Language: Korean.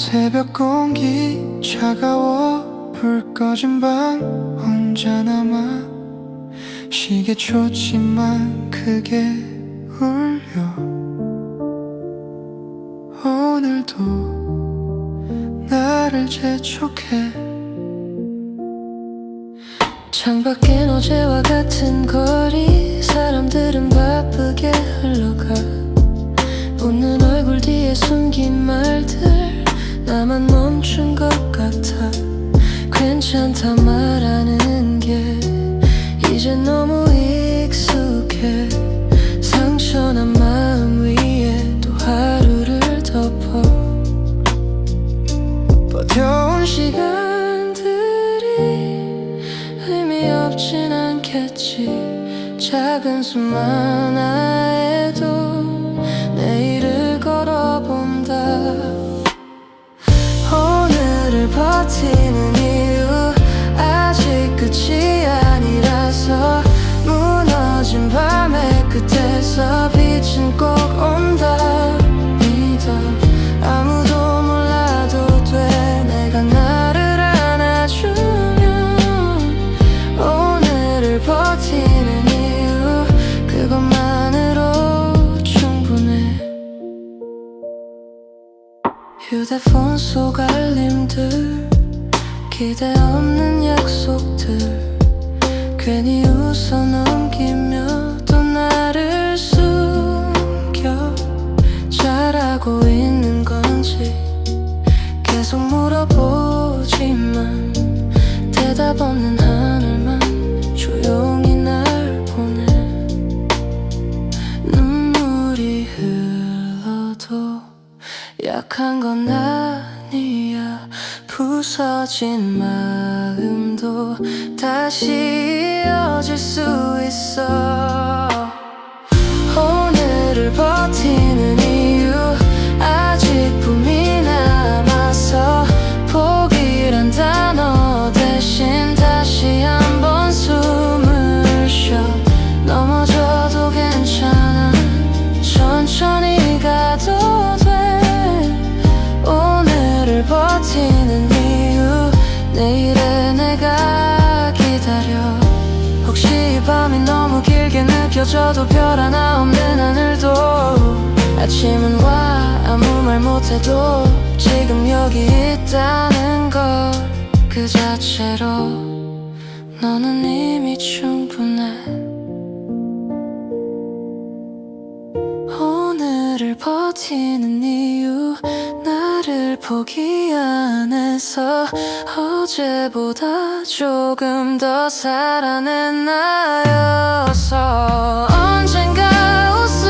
새벽 공기 차가워 불 꺼진 방 혼자 남아 시계 초침만 크게 울려. 오늘도 나를 재촉해 창밖엔 어제와 같은 거 나만 멈춘 것 같아. 괜찮다 말하는 게 이제 너무 익숙해. 상처난 마음 위에 또 하루를 덮어. 버텨온 시 시간들이 의미 없진 않겠지. 작은 숨 하나에도 휴대폰 속 알림들 기대 없는 약속들. 괜히 웃어 넘기며 또 나를 숨겨. 잘하고 있는 건지 계속 물어보지만 대답 없는 하 약한 건 아니야. 부서진 마음도 다시 이어질 수 있어 느껴져도 별 하나 없는 하늘도. 아침은 와 아무 말 못해도 지금 여기 있다는 것그 자체로 너는 이미 충분해. 오늘을 버티는 이유 나를 포기 안에서 어제보다 조금 더 살아낸 나였어. 언젠가 웃을